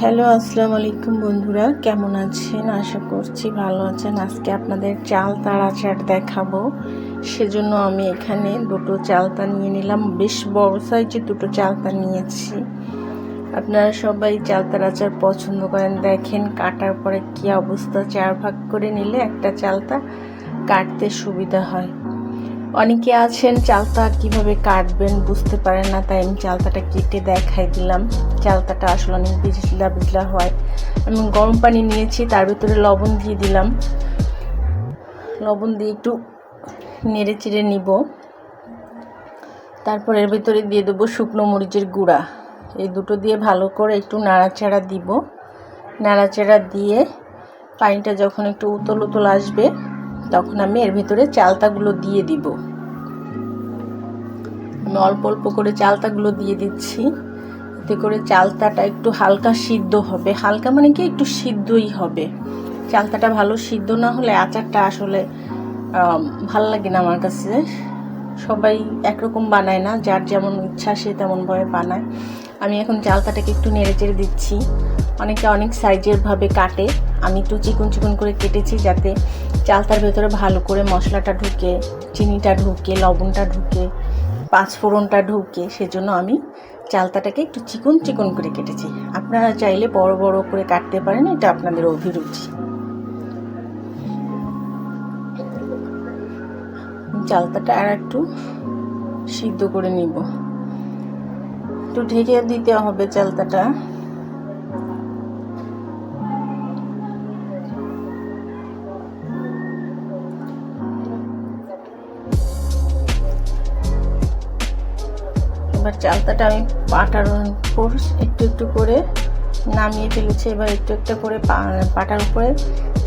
Hello আসসালামু আলাইকুম বন্ধুরা। কেমন আছেন? আশা করছি ভালো আছেন। আজকে আপনাদের চাল তাড়া চাট দেখাবো। সেজন্য আমি এখানে দুটো চালতা নিয়ে নিলাম। বেশ বড় সাইজের দুটো চালতা নিয়েছি। আপনারা সবাই চালতার আচার পছন্দ করেন, দেখেন কাটার পরে কী অবস্থা। চার ভাগ করে নিলে একটা চালতা কাটতে সুবিধা হয়। অনেকে আছেন, চালতা কীভাবে কাটবেন বুঝতে পারেন না, তাই আমি চালতাটা কেটে দেখাই দিলাম। চালতাটা আসলে অনেক বিজলা বিজলা হয়। আমি গরম পানি নিয়েছি, তার ভিতরে লবণ দিয়ে দিলাম। লবণ দিয়ে একটু নেড়ে চিড়ে নিব। তারপর এর ভিতরে দিয়ে দেবো শুকনো মরিচের গুঁড়া। এই দুটো দিয়ে ভালো করে একটু নাড়াচাড়া দিব। নাড়াচাড়া দিয়ে পানিটা যখন একটু উতল উতল আসবে তখন আমি এর ভিতরে চালতাগুলো দিয়ে দিব। অল্প অল্প করে চালতাগুলো দিয়ে দিচ্ছি। এতে করে চালতাটা একটু হালকা সিদ্ধ হবে। হালকা মানে কি? একটু সিদ্ধই হবে। চালতাটা ভালো সিদ্ধ না হলে আচারটা আসলে ভালো লাগে না আমার কাছে। সবাই একরকম বানায় না। যার যেমন ইচ্ছা সে তেমনভাবে বানায়। আমি এখন চালতাটাকে একটু নেড়ে চেড়ে দিচ্ছি। অনেকে অনেক সাইজের ভাবে কাটে। আমি একটু চিকন চিকন করে কেটেছি যাতে চালতার ভেতরে ভালো করে মশলাটা ঢুকে, চিনিটা ঢুকে, লবণটা ঢুকে, পাঁচফোড়নটা ঢুকে, সেজন্য আমি চালতাটাকে একটু চিকন চিকন করে কেটেছি। আপনারা চাইলে বড় বড় করে কাটতে পারেন, এটা আপনাদের অভিরুচি। চালতাটা আর একটু সিদ্ধ করে নিব। একটু ঢেকে দিতে হবে চালতাটা। এবার চালতাটা আমি পাটার উপর একটু একটু করে নামিয়ে ফেলেছি। এবার একটু একটু করে পাটার উপরে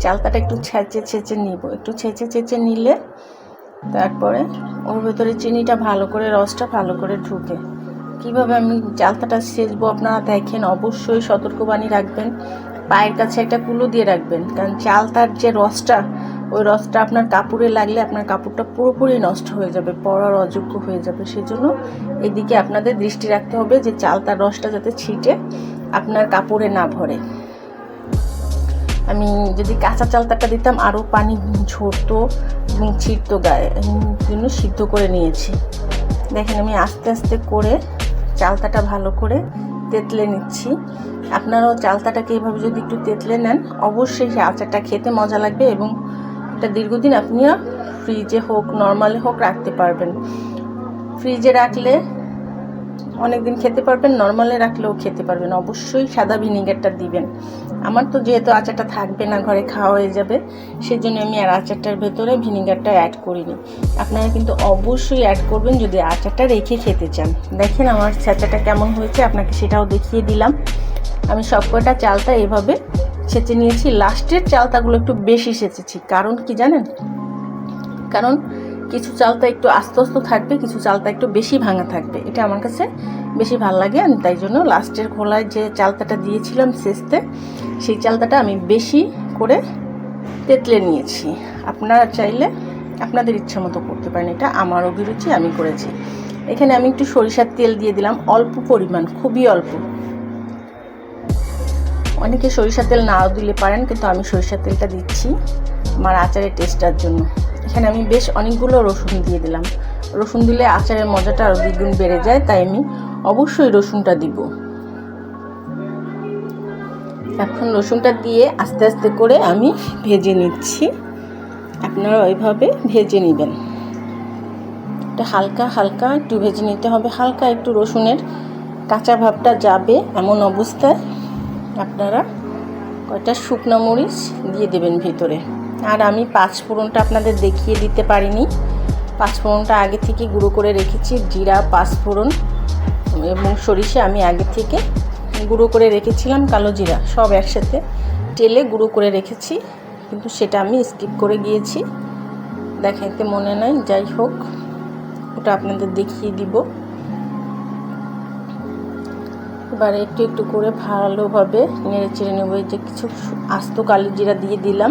চালতাটা একটু ছেঁচে ছেঁচে নিব। একটু ছেঁচে ছেঁচে নিলে তারপরে ওর ভেতরে চিনিটা ভালো করে, রসটা ভালো করে ঢুকে। কীভাবে আমি চালতাটা সেচবো আপনারা দেখেন, অবশ্যই সতর্কবাণী রাখবেন। পায়ের কাছে একটা কুলো দিয়ে রাখবেন, কারণ চালতার যে রসটা ওই রসটা আপনার কাপড়ে লাগলে আপনার কাপড়টা পুরোপুরি নষ্ট হয়ে যাবে, পরার অযোগ্য হয়ে যাবে। সেজন্য এদিকে আপনাদের দৃষ্টি রাখতে হবে যে চালতার রসটা যাতে ছিটে আপনার কাপড়ে না ভরে। আমি যদি কাঁচা চালতাটা দিতাম, আরও পানি ঝরতো এবং ছিটতো গায়ে জন্য সিদ্ধ করে নিয়েছি। দেখেন, আমি আস্তে আস্তে করে চালতাটা ভালো করে তেতলে নিচ্ছি। আপনারাও চালতাটাকে এভাবে যদি একটু তেতলে নেন, অবশ্যই সেই আচারটা খেতে মজা লাগবে এবং এটা দীর্ঘদিন আপনিও ফ্রিজে হোক নর্মালে হোক, রাখতে পারবেন। ফ্রিজে রাখলে অনেক দিন খেতে পারবেন নর্মালে রাখলেও খেতে পারবেন। অবশ্যই সাদা ভিনিগারটা দিবেন। আমার তো যেহেতু আচারটা থাকবে না, ঘরে খাওয়া হয়ে যাবে সেই জন্য আমি আর আচারটার ভেতরে ভিনিগারটা অ্যাড করিনি। আপনারা কিন্তু অবশ্যই অ্যাড করবেন যদি আচারটা রেখে খেতে চান। দেখেন আমার ছেঁচাটা কেমন হয়েছে, আপনাকে সেটাও দেখিয়ে দিলাম। আমি সবকটা চালটা এভাবে সেচে নিয়েছি। লাস্টের চালতাগুলো একটু বেশি সেচেছি। কারণ কি জানেন? কারণ কিছু চালতা একটু আস্তে আস্তে থাকবে, কিছু চালতা একটু বেশি ভাঙা থাকবে। এটা আমার কাছে বেশি ভালো লাগে আমি তাই জন্য লাস্টের খোলায় যে চালতাটা দিয়েছিলাম শেষতে সেই চালতাটা আমি বেশি করে তেতলে নিয়েছি। আপনারা চাইলে আপনাদের ইচ্ছা মতো করতে পারেন। এটা আমার অভিরুচি, আমি করেছি। এখানে আমি একটু সরিষার তেল দিয়ে দিলাম। অল্প পরিমাণ, খুবই অল্প। অনেকে সরিষার তেল নাও দিলে পারেন, কিন্তু আমি সরিষার তেলটা দিচ্ছি আমার আচারের টেস্টার জন্য। এখানে আমি বেশ অনেকগুলো রসুন দিয়ে দিলাম। রসুন দিলে আচারের মজাটা আরও দ্বিগুণ বেড়ে যায়, তাই আমি অবশ্যই রসুনটা দিব। এখন রসুনটা দিয়ে আস্তে আস্তে করে আমি ভেজে নিচ্ছি। আপনারা ওইভাবে ভেজে নেবেন। এটা হালকা হালকা একটু ভেজে নিতে হবে। হালকা একটু রসুনের কাঁচা ভাবটা যাবে এমন অবস্থায়। আপনারা কয়টা শুকনো মরিচ দিয়ে দেবেন ভিতরে। আর আমি পাঁচ ফোড়নটা আপনাদের দেখিয়ে দিতে পারিনি। পাঁচ ফোড়নটা আগে থেকে গুঁড়ো করে রেখেছি, জিরা, পাঁচ ফোড়ন এবং সরিষা আমি আগে থেকে গুঁড়ো করে রেখেছিলাম, কালো জিরা। সব একসাথে তেলে গুঁড়ো করে রেখেছি, কিন্তু সেটা আমি স্কিপ করে গিয়েছি। দেখাইতে মনে নাই, যাই হোক, ওটা আপনাদের দেখিয়ে দিব। এবার একটু একটু করে ভালোভাবে নেড়ে চেড়ে নেব। এই যে কিছু আস্ত কালি জিরা দিয়ে দিলাম।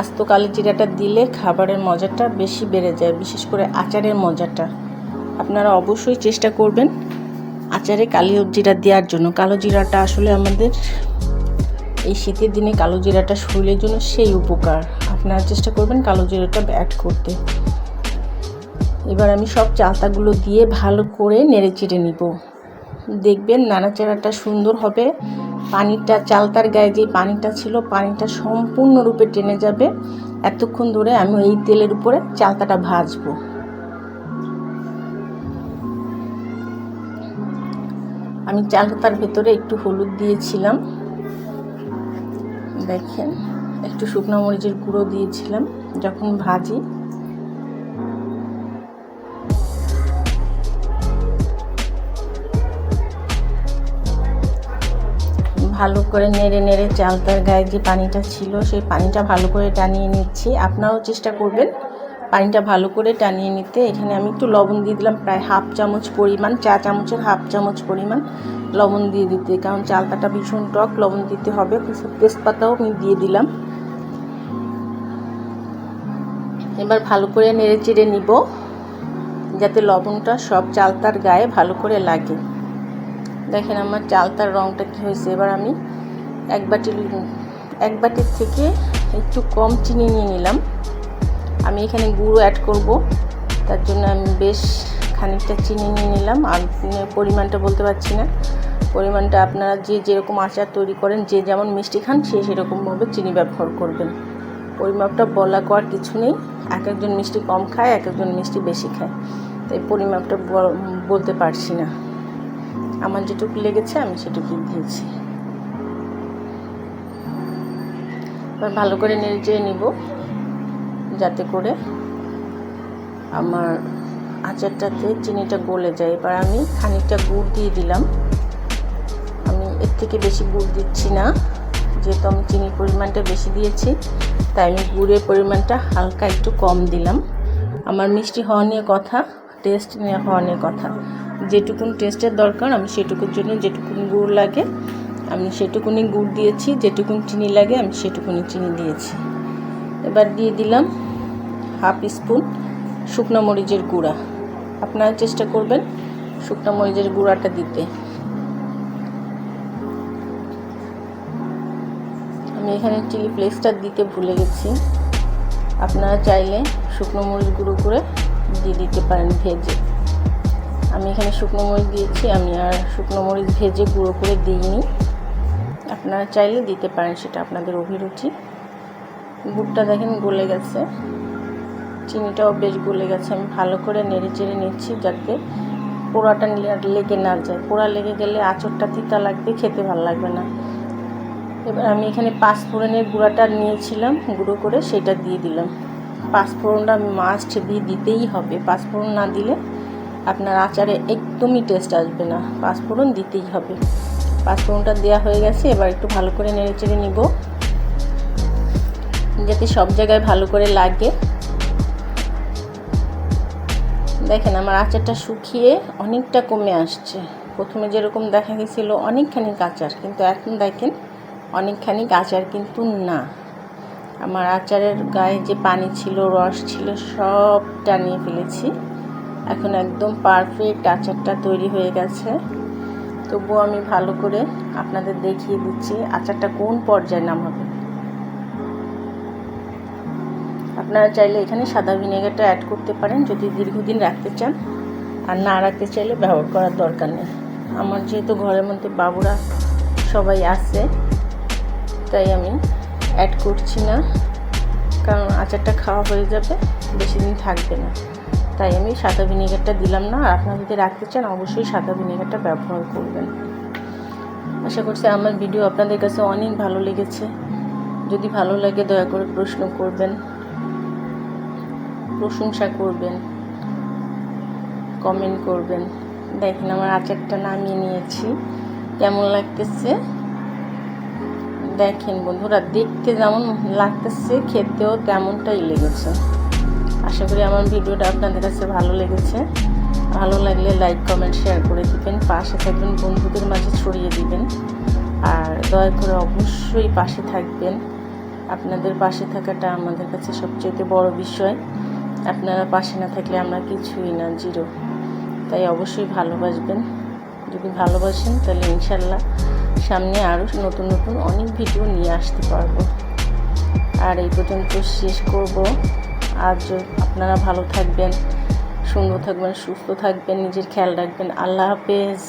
আস্ত কালি জিরাটা দিলে খাবারের মজাটা বেশি বেড়ে যায়, বিশেষ করে আচারের মজাটা। আপনারা অবশ্যই চেষ্টা করবেন আচারে কালো জিরা দেওয়ার জন্য। কালো জিরাটা আসলে আমাদের এই শীতের দিনে কালো জিরাটা শরীরের জন্য সেই উপকার। আপনারা চেষ্টা করবেন কালো জিরাটা অ্যাড করতে। এবার আমি সব চালতাগুলো দিয়ে ভালো করে নেড়ে চেড়ে নিব। দেখবেন নাড়াচাড়াটা সুন্দর হবে। পানিটা, চালতার গায়ে যে পানিটা ছিল, পানিটা সম্পূর্ণরূপে টেনে যাবে। এতক্ষণ ধরে আমি এই তেলের উপরে চালতাটা ভাজবো। আমি চালতার ভেতরে একটু হলুদ দিয়েছিলাম। দেখেন, একটু শুকনো মরিচের গুঁড়ো দিয়েছিলাম, যখন ভাজি। ভালো করে নেড়ে নেড়ে চালতার গায়ে যে পানিটা ছিল, সেই পানিটা ভালো করে টানিয়ে নিচ্ছি। আপনারাও চেষ্টা করবেন পানিটা ভালো করে টানিয়ে নিতে। এখানে আমি একটু লবণ দিয়ে দিলাম, প্রায় হাফ চামচ পরিমাণ, চা চামচের হাফ চামচ পরিমাণ লবণ দিয়ে দিতে। কারণ চালতাটা ভীষণ টক, লবণ দিতে হবে। তেজপাতাও আমি দিয়ে দিলাম। এবার ভালো করে নেড়ে চেড়ে নিব, যাতে লবণটা সব চালতার গায়ে ভালো করে লাগে। দেখেন আমার চালতার রঙটা কী হয়েছে, এবার আমি এক বাটি এক বাটির থেকে একটু কম চিনি নিয়ে নিলাম। আমি এখানে গুঁড়ো অ্যাড করব, তার জন্য আমি বেশ খানিকটা চিনি নিয়ে নিলাম। আর পরিমাণটা বলতে পারছি না। পরিমাণটা আপনারা যে যেরকম আচার তৈরি করেন, যে যেমন মিষ্টি খান, সে সেরকমভাবে চিনি ব্যবহার করবেন। পরিমাপটা বলা করার কিছু নেই। এক একজন মিষ্টি কম খায়, এক একজন মিষ্টি বেশি খায়। তাই পরিমাপটা বলতে পারছি না। আমার যেটুকু লেগেছে, আমি সেটুকু দিয়েছি। এবার ভালো করে নেড়ে নিব, যাতে করে আমার আচারটাতে চিনিটা গলে যায়। এবার আমি খানিকটা গুড় দিয়ে দিলাম। আমি এর থেকে বেশি গুড় দিচ্ছি না, যেহেতু আমি চিনির পরিমাণটা বেশি দিয়েছি, তাই আমি গুড়ের পরিমাণটা হালকা একটু কম দিলাম। আমার মিষ্টি হওয়া নিয়ে কথা, টেস্ট নিয়ে হওয়া নিয়ে কথা। যেটুকুন টেস্টের দরকার, আমি সেটুকুর জন্য যেটুকুন গুড় লাগে, আমি সেটুকুনি গুড় দিয়েছি, যেটুকুন চিনি লাগে, আমি সেটুকুনি চিনি দিয়েছি। এবার দিয়ে দিলাম হাফ স্পুন শুকনো মরিচের গুঁড়া। আপনারা চেষ্টা করবেন শুকনো মরিচের গুঁড়াটা দিতে। আমি এখানে চিলি ফ্লেক্সটা দিতে ভুলে গেছি। আপনারা চাইলে শুকনো মরিচ গুঁড়ো করে দিয়ে দিতে পারেন ভেজে। আমি এখানে শুকনো মরিচ দিয়েছি, আমি আর শুকনো মরিচ ভেজে গুঁড়ো করে দিইনি। আপনারা চাইলে দিতে পারেন, সেটা আপনাদের অভিরুচি। গুড়টা দেখেন গলে গেছে। চিনিটাও বেশ গলে গেছে। আমি ভালো করে নেড়ে চেড়ে নিচ্ছি যাতে পোড়াটা লেগে না যায়। পোড়া লেগে গেলে আঁচড়টা তিতা লাগবে, খেতে ভালো লাগবে না। এবার আমি এখানে পাঁচফোড়নের গুঁড়াটা নিয়েছিলাম, গুঁড়ো করে সেটা দিয়ে দিলাম। পাঁচফোড়নটা মাস্ট দিয়ে দিতেই হবে। পাঁচফোড়ন না দিলে আপনার আচারে একদমই টেস্ট আসবে না। পাঁচফোড়ন দিতেই হবে। পাঁচফোড়নটা দেওয়া হয়ে গেছে, এবার একটু ভালো করে নেড়ে চেড়ে নিব। যাতে সব জায়গায় ভালো করে লাগে। দেখেন, আমার আচারটা শুকিয়ে অনেকটা কমে আসছে। প্রথমে যেরকম দেখা গেছিল অনেকখানি আচার, কিন্তু এখন দেখেন অনেকখানি আচার কিন্তু না। আমার আচারের গায়ে যে পানি ছিল, রস ছিল সব টানিয়ে ফেলেছি। এখন একদম পারফেক্ট আচারটা তৈরি হয়ে গেছে। তবুও আমি ভালো করে আপনাদের দেখিয়ে দিচ্ছি আচারটা কোন পর্যায়ে নামাবে আপনারা চাইলে এখানে সাদা ভিনেগারটা অ্যাড করতে পারেন যদি দীর্ঘদিন রাখতে চান। আর না রাখতে চাইলে ব্যবহার করার দরকার নেই। আমার যেহেতু ঘরের মধ্যে বাবুরা সবাই আছে, তাই আমি অ্যাড করছি না। কারণ আচারটা খাওয়া হয়ে যাবে, বেশি দিন থাকবে না। তাই আমি সাদা ভিনেগারটা দিলাম না। আর আপনারা যদি রাখতে চান, অবশ্যই সাদা ভিনেগারটা ব্যবহার করবেন। আশা করছি আমার ভিডিও আপনাদের কাছে অনেক ভালো লেগেছে। যদি ভালো লাগে, দয়া করে প্রশ্ন করবেন, প্রশংসা করবেন কমেন্ট করবেন। দেখেন আমার আচারটা নামিয়ে নিয়েছি। কেমন লাগতেছে? দেখেন বন্ধুরা, দেখতে যেমন লাগতেছে, খেতেও তেমনটাই লেগেছে। আশা করি আমার ভিডিওটা আপনাদের কাছে ভালো লেগেছে। ভালো লাগলে লাইক, কমেন্ট, শেয়ার করে দিবেন। পাশে থাকবেন, বন্ধুদের মাঝে ছড়িয়ে দিবেন। আর দয়া করে অবশ্যই পাশে থাকবেন। আপনাদের পাশে থাকাটা আমাদের কাছে সবচেয়ে বড় বিষয়। আপনারা পাশে না থাকলে আমরা কিছুই না, জিরো। তাই অবশ্যই ভালোবাসবেন। যদি ভালোবাসেন, তাহলে ইনশাল্লাহ সামনে আরও নতুন নতুন অনেক ভিডিও নিয়ে আসতে পারব। আর এই পর্যন্ত শেষ করব। আর আপনারা ভালো থাকবেন সুন্দর থাকবেন সুস্থ থাকবেন নিজের খেয়াল রাখবেন। আল্লাহ হাফেজ।